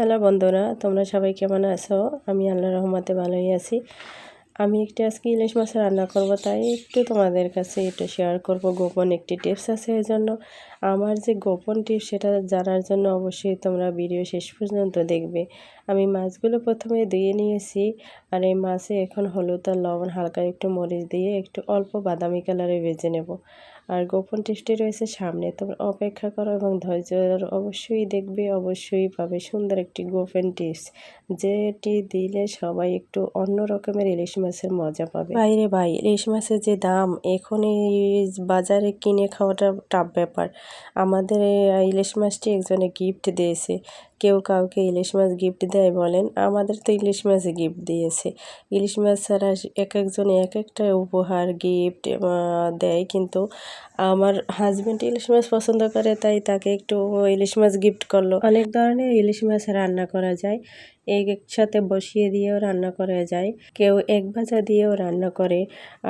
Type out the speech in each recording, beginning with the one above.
Hello বন্ধুরা তোমরা সবাই কেমন আছো? আমি আল্লাহ রহমতে ভালোই আছি। আমি একটি আজকে ইলিশ মাছ রান্না করব, তাই একটু তোমাদের কাছে এটা শেয়ার করব। গোপন একটি টিপস আছে এই জন্য। আমার যে গোপন টিপস সেটা জানার জন্য অবশ্যই তোমরা ভিডিও শেষ পর্যন্ত দেখবে। আমি মাছগুলো প্রথমে ধুয়ে নিয়েছি, আর এই মাছে এখন হলুদ আর লবণ হালকা একটু মরিচ দিয়ে একটু অল্প বাদামি কালারে ভেজে নেব। আর গোপন টিপসটি রয়েছে সামনে, তোমরা অপেক্ষা করো এবং ধৈর্য অবশ্যই দেখবে, অবশ্যই পাবে সুন্দর একটি গোপন টিপস যেটি দিলে সবাই একটু অন্য রকমের ইলিশ মাছের মজা পাবে। বাইরে ভাই ইলিশ মাছের যে দাম, এখন এই বাজারে কিনে খাওয়াটা টাফ ব্যাপার। আমাদের ইলিশ মাছটি একজনে গিফট দিয়েছে। কেউ কাউকে ইলিশ মাছ গিফট দেয় বলেন, আমাদের তো ইলিশ মাছ গিফট দিয়েছে। ইলিশ মাছ ছাড়া এক একজন এক একটা উপহার গিফট দেয় কিন্তু আমার হাজব্যান্ড ইলিশ মাছ পছন্দ করে, তাই তাকে একটু ইলিশ মাছ গিফট করল। অনেক ধরনের ইলিশ মাছ রান্না করা যায়। একসাথে বসিয়ে দিয়েও রান্না করা যায়। কেউ এক ভাজা দিয়েও রান্না করে।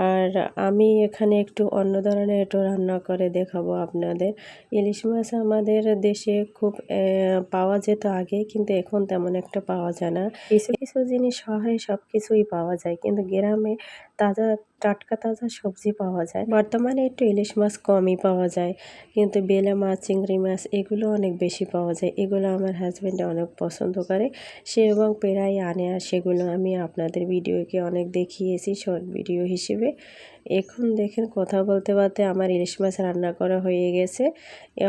আর আমি এখানে একটু অন্য ধরনের একটু রান্না করে দেখাবো আপনাদের। ইলিশ মাছ আমাদের দেশে খুব পাওয়া যেত আগে, কিন্তু এখন তেমন একটা পাওয়া যায় না। কিছু কিছু জিনিস শহরে সব কিছুই পাওয়া যায়, কিন্তু গ্রামে তাজা, টাটকা তাজা সবজি পাওয়া যায়। বর্তমানে একটু ইলিশ মাছ কমই পাওয়া যায়, কিন্তু বেলে মাছ, চিংড়ি মাছ এগুলো অনেক বেশি পাওয়া যায়। এগুলো আমার হাজব্যান্ড অনেক পছন্দ করে। সে এবং প্রায় আনে, আর সেগুলো আমি আপনাদের ভিডিওকে অনেক দেখিয়েছি শর্ট ভিডিও হিসেবে। এখন দেখেন কথা বলতে বলতে আমার ইলিশ মাছ রান্না করা হয়ে গেছে।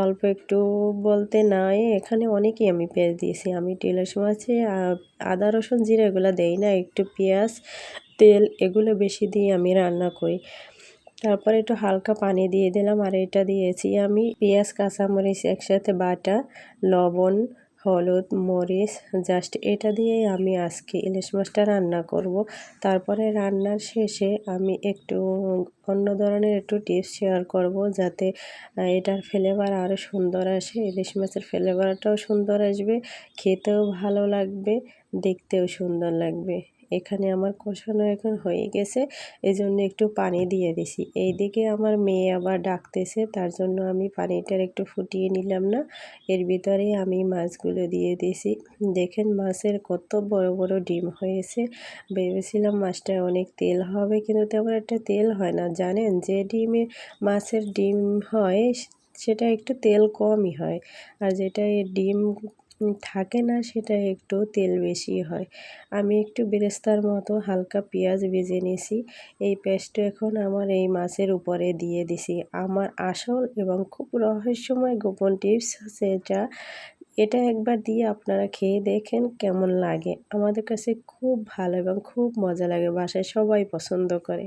অল্প একটু বলতে নাই, এখানে অনেকই আমি পেঁয়াজ দিয়েছি। আমি ইলিশ মাছে আদা, রসুন, জিরা এগুলো দেই না, একটু পেঁয়াজ তেল এগুলো বেশি দিয়ে আমি রান্না করি। তারপরে একটু হালকা পানি দিয়ে দিলাম আর এটা দিয়েছি আমি পেঁয়াজ, কাঁচামরিচ, একসাথে বাটা, লবণ, হলুদ, মরিচ, জাস্ট এটা দিয়েই আমি আজকে ইলিশ মাছটা রান্না করব। তারপরে রান্নার শেষে আমি একটু অন্য ধরনের একটু টিপস শেয়ার করব যাতে এটার ফ্লেভার আরও সুন্দর আসে, ইলিশ মাছের ফ্লেভারটাও সুন্দর আসবে, খেতেও ভালো লাগবে, দেখতেও সুন্দর লাগবে। এখানে আমার কষানো এখন হয়ে গেছে। এই জন্য একটু পানি দিয়ে দিছি। এইদিকে আমার মেয়ে আবার ডাকতেছে, তার জন্য আমি পানিটার একটু ফুটিয়ে নিলাম না। এর ভিতরে আমি মাছগুলো দিয়ে দিছি। দেখেন মাছের কত বড় বড় ডিম হয়েছে। ভেবেছিলাম মাছটা অনেক তেল হবে, কিন্তু তেমন একটা তেল হয় না। জানেন, যে ডিমে মাছের ডিম হয়, সেটা একটু তেল কমই হয়। আর যেটা ডিম থাকে না সেটা একটু তেল বেশি হয়। আমি একটু বেরেস্তার মতো হালকা পেঁয়াজ ভেজে নিয়েছি। এই পেস্টটা এখন আমার এই মাছের উপরে দিয়ে দিছি। আমার আসল এবং খুব রহস্যময় গোপন টিপস এটা। এটা একবার দিয়ে আপনারা খেয়ে দেখেন কেমন লাগে। আমাদের কাছে খুব ভালো এবং খুব মজা লাগে, বাসায় সবাই পছন্দ করে।